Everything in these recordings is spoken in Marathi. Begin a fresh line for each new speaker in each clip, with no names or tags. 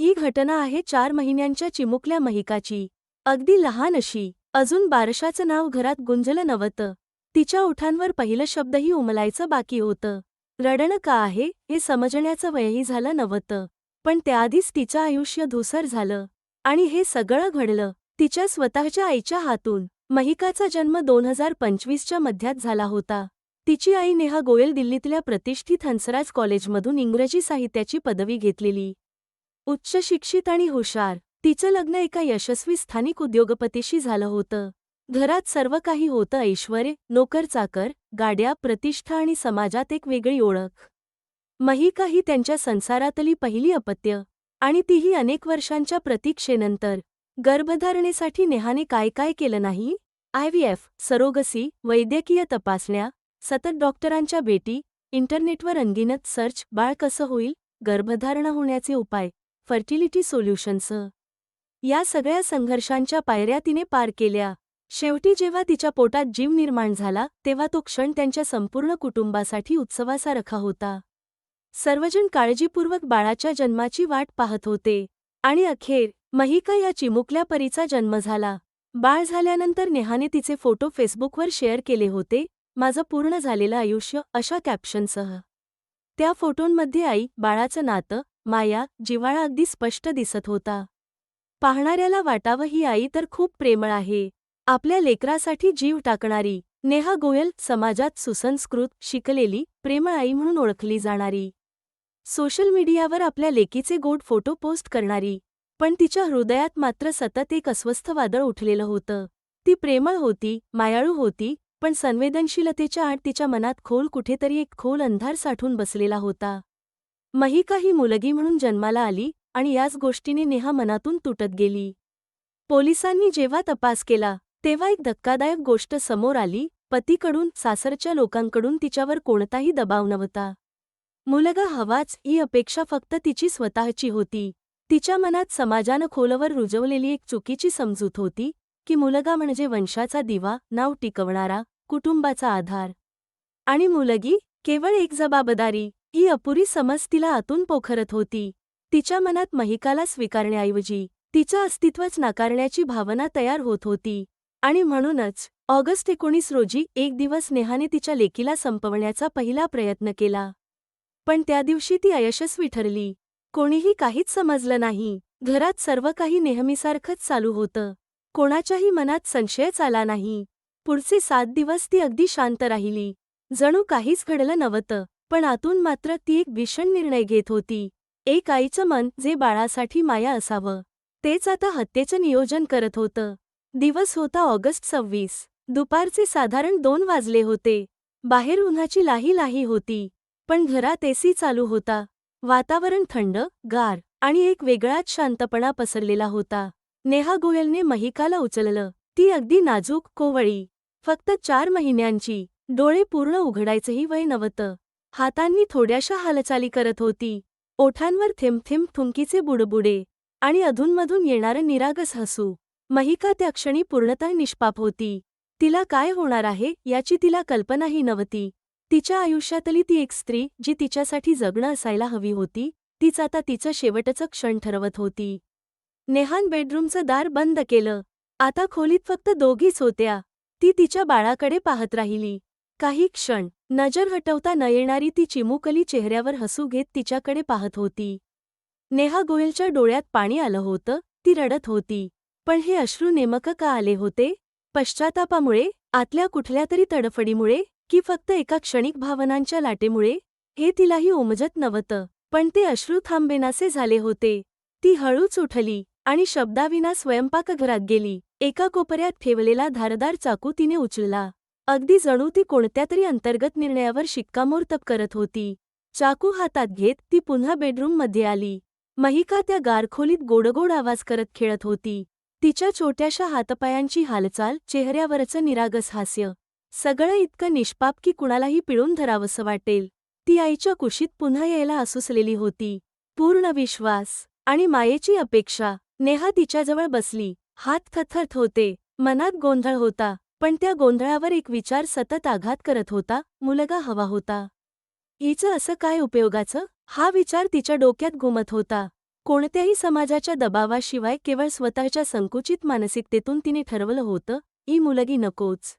ही घटना आहे चार महिन्यांच्या चिमुकल्या महिकाची. अगदी लहान अशी. अजून बारशाचं नाव घरात गुंजलं नव्हतं. तिच्या ओठांवर पहिलं शब्दही उमलायचं बाकी होतं. रडणं का आहे हे समजण्याचं वयही झालं नव्हतं. पण त्याआधीच तिचं आयुष्य धुसर झालं. आणि हे सगळं घडलं तिच्या स्वतःच्या आईच्या हातून. महिकाचा जन्म दोन हजार पंचवीसच्या मध्यात झाला होता. तिची आई नेहा गोयल दिल्लीतल्या प्रतिष्ठित हंसराज कॉलेजमधून इंग्रजी साहित्याची पदवी घेतलेली. उच्च शिक्षित आणि हुशार. तिचं लग्न एका यशस्वी स्थानिक उद्योगपतीशी झालं होतं. घरात सर्व काही होतं ऐश्वर्य नोकर-चाकर गाड्या प्रतिष्ठा आणि समाजात एक वेगळी ओळख. महिका ही त्यांच्या संसारातली पहिली अपत्य. आणि तीही अनेक वर्षांच्या प्रतीक्षेनंतर. गर्भधारणेसाठी नेहाने काय काय केलं नाही? आयव्हीएफ सरोगसी वैद्यकीय तपासण्या सतत डॉक्टरांच्या भेटी इंटरनेटवर अनगिनत सर्च बाळ कसं होईल? गर्भधारणा होण्याचे उपाय. फर्टिलिटी सोल्युशन्स या सगळ्या संघर्षांच्या पायऱ्या तिने पार केल्या. शेवटी जेव्हा तिच्या पोटात जीव निर्माण झाला तेव्हा तो क्षण त्यांच्या संपूर्ण कुटुंबासाठी उत्सवासारखा होता. सर्वजण काळजीपूर्वक बाळाच्या जन्माची वाट पाहत होते. आणि अखेर महिका या चिमुकल्या परीचा जन्म झाला. बाळ झाल्यानंतर नेहाने तिचे फोटो फेसबुकवर शेअर केले होते माझं पूर्ण झालेलं आयुष्य अशा कॅप्शनसह त्या फोटोंमध्ये आई बाळाचं नातं माया जिव्हाळा अगदी स्पष्ट दिसत होता. पाहणाऱ्याला वाटावं ही आई तर खूप प्रेमळ आहे. आपल्या लेकरासाठी जीव टाकणारी नेहा गोयल समाजात सुसंस्कृत शिकलेली प्रेमळ आई म्हणून ओळखली जाणारी. सोशल मीडियावर आपल्या लेकीचे गोड फोटो पोस्ट करणारी पण तिच्या हृदयात मात्र सतत एक अस्वस्थ वादळ उठलेलं होतं. ती प्रेमळ होती मायाळू होती पण संवेदनशीलतेच्या आड तिच्या मनात खोल कुठेतरी एक खोल अंधार साठून बसलेला होता. महिका ही मुलगी म्हणून जन्माला आली आणि याच गोष्टीने नेहा मनातून तुटत गेली. पोलिसांनी जेव्हा तपास केला तेव्हा एक धक्कादायक गोष्ट समोर आली पतीकडून सासरच्या लोकांकडून तिच्यावर कोणताही दबाव नव्हता. मुलगा हवाच ही अपेक्षा फक्त तिची स्वतःची होती. तिच्या मनात समाजानं खोलवर रुजवलेली एक चुकीची समजूत होती की मुलगा म्हणजे वंशाचा दिवा नाव टिकवणारा कुटुंबाचा आधार. आणि मुलगी केवळ एक जबाबदारी ही अपुरी समज तिला आतून पोखरत होती. तिच्या मनात महिकाला स्वीकारण्याऐवजी तिचं अस्तित्वच नाकारण्याची भावना तयार होत होती. आणि म्हणूनच ऑगस्ट एकोणीस रोजी एक दिवस नेहाने तिच्या लेकीला संपवण्याचा पहिला प्रयत्न केला. पण त्या दिवशी ती अयशस्वी ठरली. कोणीही काहीच समजलं नाही. घरात सर्व काही नेहमीसारखंच चालू होतं. कोणाच्याही मनात संशयच आला नाही. पुढचे सात दिवस ती अगदी शांत राहिली. जणू काहीच घडलं नव्हतं. पण आतून मात्र ती एक भीषण निर्णय घेत होती. एक आईचं मन जे बाळासाठी माया असावं तेच आता हत्येचं नियोजन करत होतं. दिवस होता ऑगस्ट सव्वीस. दुपारचे साधारण दोन वाजले होते. बाहेर उन्हाची लाही लाही होती. पण घरात एसी चालू होता. वातावरण थंड गार आणि एक वेगळाच शांतपणा पसरलेला होता. नेहा गोयलने महिकाला उचललं. ती अगदी नाजूक कोवळी. फक्त चार महिन्यांची. डोळे पूर्ण उघडायचंही वय नव्हतं. हातांनी थोड्याशा हालचाली करत होती. ओठांवर थेंब थुंकीचे बुडबुडे आणि अधूनमधून येणारं निरागस हसू. महिका त्या क्षणी पूर्णतः निष्पाप होती. तिला काय होणार आहे याची तिला कल्पनाही नव्हती. तिच्या आयुष्यातली ती एक स्त्री जी तिच्यासाठी जगणं असायला हवी होती तीच आता तिचं शेवटचं क्षण ठरवत होती. नेहान बेडरूमचं दार बंद केलं. आता खोलीत फक्त दोघीच होत्या. ती तिच्या बाळाकडे पाहत राहिली. काही क्षण. नजर हटवता न येणारी ती चिमुकली चेहऱ्यावर हसू घेत तिच्याकडे पाहत होती. नेहा गोयलच्या डोळ्यात पाणी आलं होतं ती रडत होती. पण हे अश्रू नेमकं का आले होते? पश्चातापामुळे आतल्या कुठल्या तरी तडफडीमुळे की फक्त एका क्षणिक भावनांच्या लाटेमुळे? हे तिलाही उमजत नव्हतं पण ते अश्रू थांबेनासे झाले होते. ती हळूच उठली आणि शब्दाविना स्वयंपाकघरात गेली. एका कोपऱ्यात ठेवलेला धारदार चाकू तिने उचलला. अगदी जणू ती कोणत्या तरी अंतर्गत निर्णयावर शिक्कामोर्तब करत होती. चाकू हातात घेत ती पुन्हा बेडरूममध्ये आली. महिका त्या गारखोलीत गोडगोड आवाज करत खेळत होती. तिच्या छोट्याशा हातपायांची हालचाल चेहऱ्यावरचं निरागस हास्य सगळं इतकं निष्पाप की कुणालाही पिळून धरावंसं वाटेल. ती आईच्या कुशीत पुन्हा यायला असूसलेली होती. पूर्ण विश्वास आणि मायेची अपेक्षा नेहा तिच्याजवळ बसली. हात थरथरत होते. मनात गोंधळ होता. पण त्या गोंधळावर एक विचार सतत आघात करत होता मुलगा हवा होता. हिचं असं काय उपयोगाचं? हा विचार तिच्या डोक्यात घुमत होता. कोणत्याही समाजाच्या दबावाशिवाय केवळ स्वतःच्या संकुचित मानसिकतेतून तिने ठरवलं होतं ही मुलगी नकोच.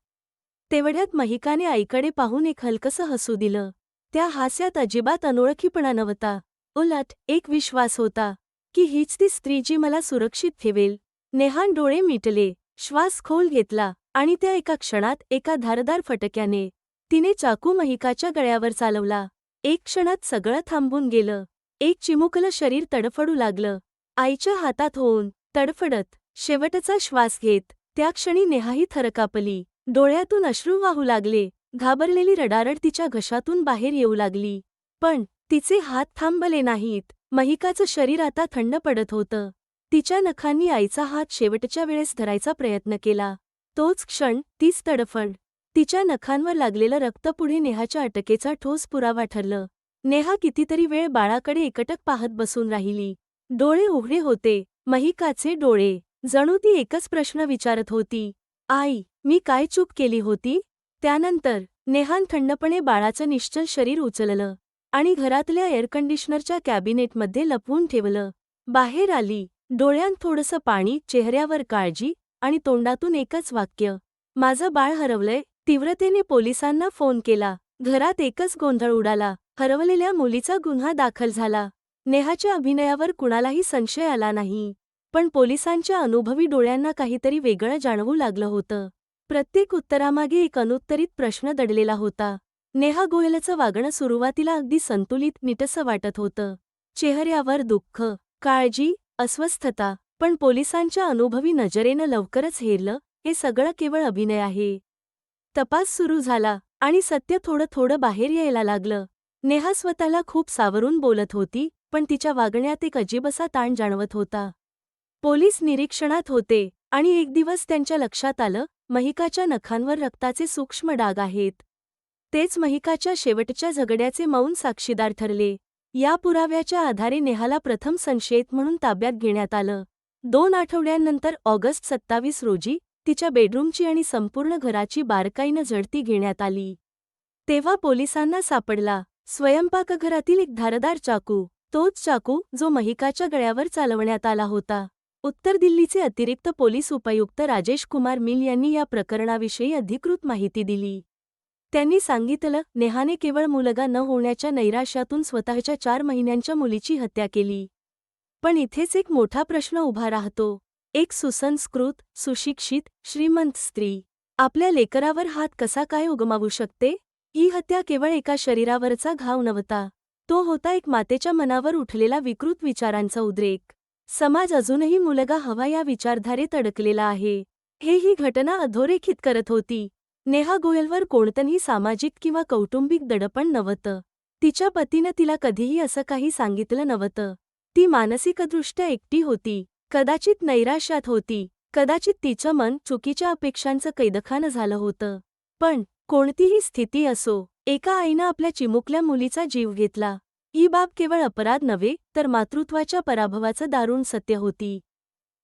तेवढ्यात महिकाने आईकडे पाहून एक हलकसं हसू दिलं. त्या हास्यात अजिबात अनोळखीपणा नव्हता. उलट एक विश्वास होता की हीच ती स्त्री जी मला सुरक्षित ठेवेल. नेहान डोळे मिटले. श्वास खोल घेतला. आणि त्या एका क्षणात एका धारदार फटक्याने तिने चाकू महिकाच्या गळ्यावर चालवला. एक क्षणात सगळं थांबून गेलं. एक चिमुकलं शरीर तडफडू लागलं. आईच्या हातात होऊन तडफडत शेवटचा श्वास घेत त्या क्षणी नेहाही थरकापली. डोळ्यातून अश्रू वाहू लागले. घाबरलेली रडारड तिच्या घशातून बाहेर येऊ लागली. पण तिचे हात थांबले नाहीत. महिकाचं शरीर आता थंड पडत होतं. तिच्या नखांनी आईचा हात शेवटच्या वेळेस धरायचा प्रयत्न केला. तोच क्षण तीच तडफड तिच्या नखांवर लागलेलं रक्त पुढे नेहाच्या अटकेचा ठोस पुरावा ठरलं. नेहा कितीतरी वेळ बाळाकडे एकटक पाहत बसून राहिली. डोळे उघडे होते. महिकाचे डोळे. जणू ती एकच प्रश्न विचारत होती. आई मी काय चूक केली होती? त्यानंतर नेहान थंडपणे बाळाचं निश्चल शरीर उचललं आणि घरातल्या एअरकंडिशनरच्या कॅबिनेटमध्ये लपवून ठेवलं. बाहेर आली. डोळ्यांत थोडंसं पाणी चेहऱ्यावर काळजी आणि तोंडातून एकच वाक्य माझं बाळ हरवलंय. तीव्रतेने पोलिसांना फोन केला. घरात एकच गोंधळ उडाला. हरवलेल्या मुलीचा गुन्हा दाखल झाला. नेहाच्या अभिनयावर कुणालाही संशय आला नाही. पण पोलिसांच्या अनुभवी डोळ्यांना काहीतरी वेगळं जाणवू लागलं होतं. प्रत्येक उत्तरामागे एक अनुत्तरित प्रश्न दडलेला होता. नेहा गोयलचं वागणं सुरुवातीला अगदी संतुलित नीटसं वाटत होतं. चेहऱ्यावर दुःख काळजी अस्वस्थता पण पोलिसांच्या अनुभवी नजरेनं लवकरच हेरलं हे सगळं केवळ अभिनय आहे. तपास सुरू झाला आणि सत्य थोडं थोडं बाहेर यायला लागलं. नेहा स्वतःला खूप सावरून बोलत होती पण तिच्या वागण्यात एक अजिबसा ताण जाणवत होता. पोलीस निरीक्षणात होते आणि एक दिवस त्यांच्या लक्षात आलं महिकाच्या नखांवर रक्ताचे सूक्ष्म डाग आहेत. तेच महिकाच्या शेवटच्या झगड्याचे मौन साक्षीदार ठरले. या पुराव्याच्या आधारे नेहाला प्रथम संशयित म्हणून ताब्यात घेण्यात आलं. दोन आठवड्यांनंतर ऑगस्ट सत्तावीस रोजी तिच्या बेडरूमची आणि संपूर्ण घराची बारकाईनं झडती घेण्यात आली. तेव्हा पोलिसांना सापडला. स्वयंपाकघरातील एक धारदार चाकू तोच चाकू जो महिकाच्या गळ्यावर चालवण्यात आला होता. उत्तर दिल्लीचे अतिरिक्त पोलीस उपायुक्त राजेश कुमार मिल यांनी या प्रकरणाविषयी अधिकृत माहिती दिली. त्यांनी सांगितलं नेहाने केवळ मुलगा न होण्याच्या नैराश्यातून स्वतःच्या चार महिन्यांच्या मुलीची हत्या केली. पण इथेच एक मोठा प्रश्न उभा राहतो. एक सुसंस्कृत सुशिक्षित श्रीमंत स्त्री आपल्या लेकरावर हात कसा काय उगमावू शकते? ही हत्या केवळ एका शरीरावरचा घाव नव्हता. तो होता एक मातेच्या मनावर उठलेला विकृत विचारांचा उद्रेक. समाज अजूनही मुलगा हवा या विचारधारेत अडकलेला आहे. हे ही घटना अधोरेखित करत होती. नेहा गोयलवर कोणतंही सामाजिक किंवा कौटुंबिक दडपण नव्हतं. तिच्या पतीनं तिला कधीही असं काही सांगितलं नव्हतं. ती मानसिकदृष्ट्या एकटी होती. कदाचित नैराश्यात होती. कदाचित तिचं मन चुकीच्या अपेक्षांचं कैदखानं झालं होतं. पण कोणतीही स्थिती असो एका आईनं आपल्या चिमुकल्या मुलीचा जीव घेतला. ही बाब केवळ अपराध नव्हे तर मातृत्वाच्या पराभवाचं दारुण सत्य होती.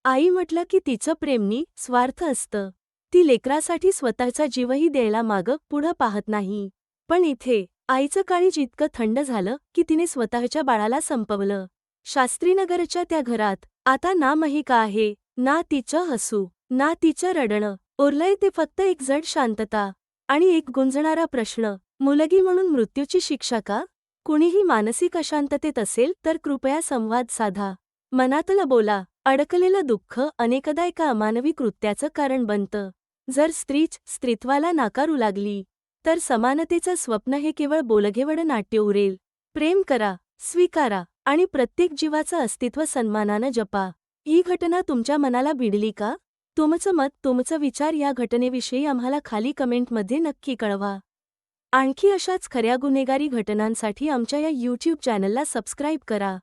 आई म्हटलं की तिचं प्रेमनी स्वार्थ असतं. ती लेकरासाठी स्वतःचा जीवही द्यायला मागं पुढं पाहत नाही. पण इथे आईचं काळी जितकं थंड झालं की तिने स्वतःच्या बाळाला संपवलं. शास्त्रीनगरच्या त्या घरात आता ना महिका आहे ना तिचं हसू ना तिचं रडणं उरलंय ते फक्त एक जड शांतता आणि एक गुंजणारा प्रश्न मुलगी म्हणून मृत्यूची शिक्षा का? कुणीही मानसिक अशांततेत असेल तर कृपया संवाद साधा. मनातलं बोला अडकलेलं दुःख अनेकदा एका अमानवी कृत्याचं कारण बनतं. जर स्त्रीच स्त्रीत्वाला नाकारू लागली तर समानतेचं स्वप्न हे केवळ बोलघेवडं नाट्य उरेल. प्रेम करा स्वीकारा आणि प्रत्येक जीवाचं अस्तित्व सन्मानानं जपा. ही घटना तुमच्या मनाला भिडली का? तुमचं मत तुमचं विचार या घटनेविषयी आम्हाला खाली कमेंटमध्ये नक्की कळवा. आणखी अशाच खऱ्या गुन्हेगारी घटनांसाठी आमच्या या यूट्यूब चॅनलला सबस्क्राईब करा.